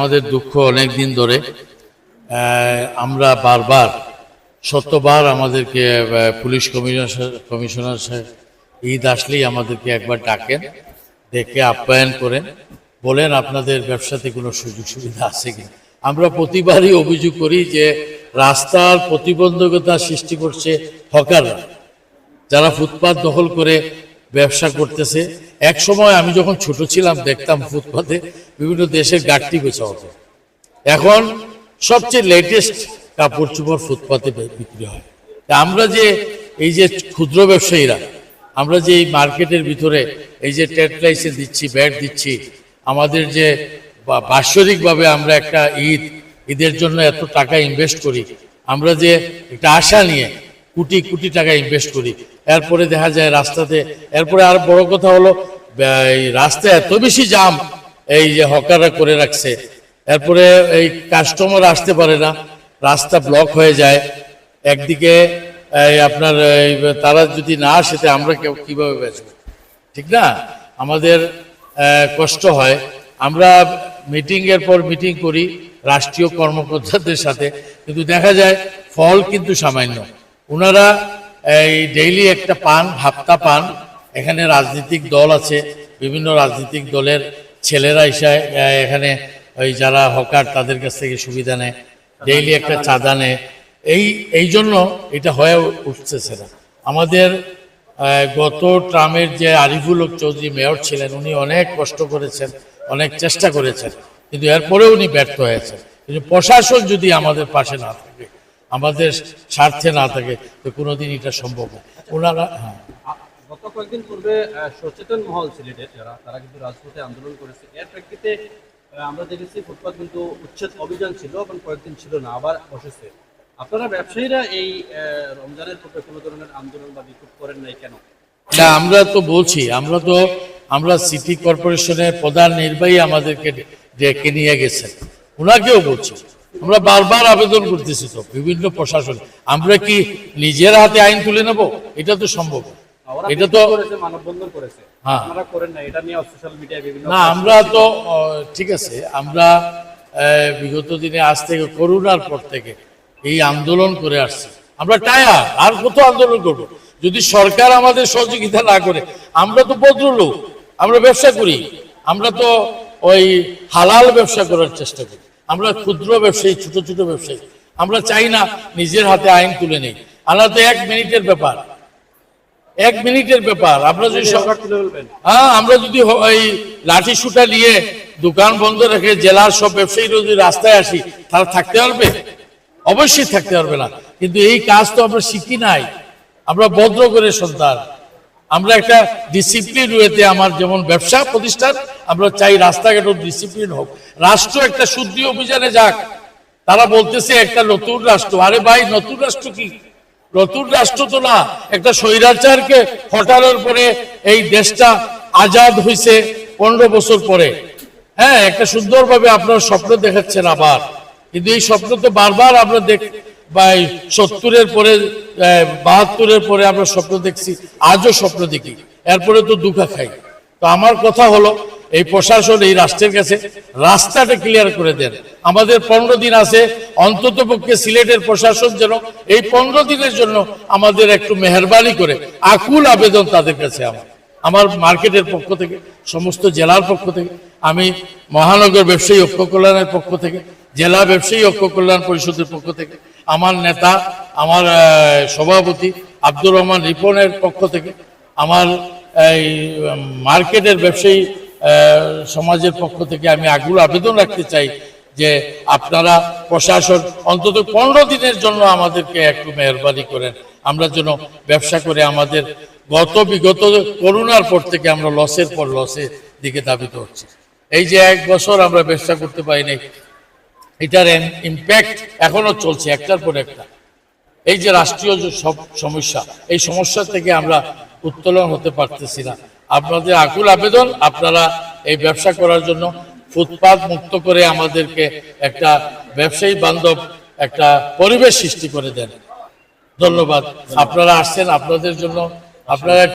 আমাদের দুঃখ অনেক দিন ধরে আমরা বারবার শতবার আমাদেরকে পুলিশ কমিশনার কমিশনার সাহেব ঈদ আসলেই আমাদেরকে একবার ডাকেন, ডেকে আপ্যায়ন করেন, বলেন আপনাদের ব্যবসাতে কোনো সুযোগ সুবিধা আছে কি? আমরা প্রতিবারই অভিযোগ করি যে রাস্তার প্রতিবন্ধকতা সৃষ্টি করছে হকাররা, যারা ফুটপাত দখল করে ব্যবসা করতেছে। এক সময় আমি যখন ছোট ছিলাম, দেখতাম ফুটপাতে বিভিন্ন দেশের গাড়টি বেচা হতো। এখন সবচেয়ে লেটেস্ট কাপড় চোপড় ফুটপাতে বিক্রি হয়। আমরা যে এই যে ক্ষুদ্র ব্যবসায়ীরা, আমরা যে এই মার্কেটের ভিতরে এই যে ট্রেড লাইসেন্স দিচ্ছি, ব্যাট দিচ্ছি, আমাদের যে বাৎসরিকভাবে আমরা একটা ঈদ, ঈদের জন্য এত টাকা ইনভেস্ট করি, আমরা যে একটা আশা নিয়ে কোটি কোটি টাকা ইনভেস্ট করি এরপরে দেখা যায় রাস্তাতে, এরপরে আর বড় কথা হলো রাস্তায় এত বেশি জাম, এই যে হকাররা করে রাখছে। এরপরে এই কাস্টমার আসতে পারে না, রাস্তা ব্লক হয়ে যায়। একদিকে আপনার তারা যদি না আসে, তে আমরা কেউ কীভাবে বেচবো? ঠিক না? আমাদের কষ্ট হয়। আমরা মিটিংয়ের পর মিটিং করি, রাষ্ট্রীয় কর্মকর্তাদের সাথে। কিন্তু দেখা যায়, ফল কিন্তু সামান্য। ওনারা এই ডেইলি একটা পান হাপ্তা পান। এখানে রাজনৈতিক দল আছে, বিভিন্ন রাজনৈতিক দলের ছেলেরা এসে এখানে ওই যারা হকার তাদের কাছ থেকে সুবিধা নেয় ডেইলি একটা চাঁদা নেয়। এই এই জন্য এটা হয়ে উঠতেছে না। আমাদের গত ট্রামের যে আরিফুল চৌধুরী মেয়র ছিলেন, উনি অনেক কষ্ট করেছেন, অনেক চেষ্টা করেছেন, কিন্তু এরপরেও উনি ব্যর্থ হয়েছেন। কিন্তু প্রশাসন যদি আমাদের পাশে না থাকে আমাদের স্বার্থে না থাকে তো কোনোদিন এটা সম্ভব না। ওনারা হ্যাঁ। গত কয়েকদিন পূর্বে সচেতন মহল সিলেটের যারা তারা কিন্তু রাজপথে আন্দোলন করেছে। এর প্রেক্ষিতে আমরা দেখেছি ফুটপাত কিন্তু উচ্ছেদ অভিযান ছিল এবং কয়েকদিন ছিল না আবার বসেছে। আপনারা ব্যবসায়ীরা এই রমজানের পূর্বে কোনো ধরনের আন্দোলন বা বিক্ষোভ করেন নাই কেন? না আমরা তো বলছি আমরা তো আমরা সিটি কর্পোরেশনের প্রধান নির্বাহী আমাদেরকে ডেকে নিয়ে গেছেন। ওনাকেও বলছি। আমরা বারবার আবেদন করতেছি তো বিভিন্ন প্রশাসন। আমরা কি নিজের হাতে আইন তুলে নেব? এটা তো সম্ভব। এটা তো হ্যাঁ। না আমরা তো ঠিক আছে আমরা বিগত দিনে আজ থেকে করোনার পর থেকে এই আন্দোলন করে আসছি। আমরা টায়ার আর কত আন্দোলন করব? যদি সরকার আমাদের সহযোগিতা না করে আমরা তো ভদ্রলোক আমরা ব্যবসা করি। আমরা তো ওই হালাল ব্যবসা করার চেষ্টা করি। আমরা ক্ষুদ্র ব্যবসায়ী ছোট ছোট ব্যবসায়ী। আমরা চাই না নিজের হাতে আইন তুলে নেই। আল্লাহ তো এক মিনিটের ব্যাপার। এক মিনিটের ব্যাপার। আমরা যদি হ্যাঁ আমরা যদি এই লাঠি সুটা নিয়ে দোকান বন্ধ রেখে জেলার সব ব্যবসায়ীরা যদি রাস্তায় আসি তারা থাকতে পারবে? অবশ্যই থাকতে পারবে না। কিন্তু এই কাজ তো আমরা শিখি নাই। আমরা ভদ্র করে সন্তান। আমরা একটা ডিসিপ্লিন ওয়েতে আমার যেমন ব্যবসা প্রতিষ্ঠান আমরা চাই রাস্তাঘাটও ডিসিপ্লিন হোক। রাষ্ট্র একটা শুদ্ধি অভিযানে যাক। তারা বলতেছে একটা নতুন রাষ্ট্র। আরে ভাই, নতুন রাষ্ট্র কি? নতুন রাষ্ট্র তো না। একটা স্বৈরাচারকে হটানোর পরে এই দেশটা আজাদ হয়েছে পনেরো বছর পরে। হ্যাঁ একটা সুন্দরভাবে আপনার স্বপ্ন দেখাচ্ছেন আবার। কিন্তু এই স্বপ্ন তো বারবার আমরা দেখ সত্তরের পরে বাহাত্তরের পরে আমরা স্বপ্ন দেখছি। আজও স্বপ্ন দেখি। এরপরে তো দুঃখা খাই। তো আমার কথা হলো এই প্রশাসন, এই রাষ্ট্রের কাছে রাস্তাটা ক্লিয়ার করে দেন। আমাদের পনেরো দিন আছে, অন্তত পক্ষে সিলেটের প্রশাসন যেন এই পনেরো দিনের জন্য আমাদের একটু মেহরবানি করে, আকুল আবেদন তাদের কাছে আমার। আমার মার্কেটের পক্ষ থেকে, সমস্ত জেলার পক্ষ থেকে, আমি মহানগর ব্যবসায়ী ঐক্য কল্যাণের পক্ষ থেকে, জেলা ব্যবসায়ী ঐক্য কল্যাণ পরিষদের পক্ষ থেকে, আমার নেতা, আমার সভাপতি আব্দুর রহমান রিপনের পক্ষ থেকে, আমার এই মার্কেটের ব্যবসায়ী সমাজের পক্ষ থেকে আমি আগুল আবেদন রাখতে চাই যে আপনারা প্রশাসন অন্তত পনেরো দিনের জন্য আমাদেরকে একটু মেহরবানি করেন। আমরা যেন ব্যবসা করে আমাদের গত বিগত করোনার পর থেকে আমরা লসের পর লসের দিকে দাবিত হচ্ছে। এই যে এক বছর আমরা ব্যবসা করতে পারিনি, এটার ইম্প্যাক্ট এখনও চলছে একটার পর একটা। এই যে রাষ্ট্রীয় যে সব সমস্যা, এই সমস্যা থেকে আমরা উত্তোলন হতে পারতেছি না। আপনাদের আকুল আবেদন, আপনারা এই ব্যবসা করার জন্য ফুটপাত মুক্ত করে আমাদেরকে একটা ব্যবসায়ী বান্ধব, একটা পরিবেশ সৃষ্টি করে দেন। ধন্যবাদ। আপনারা আসছেন আপনাদের জন্য। আপনারা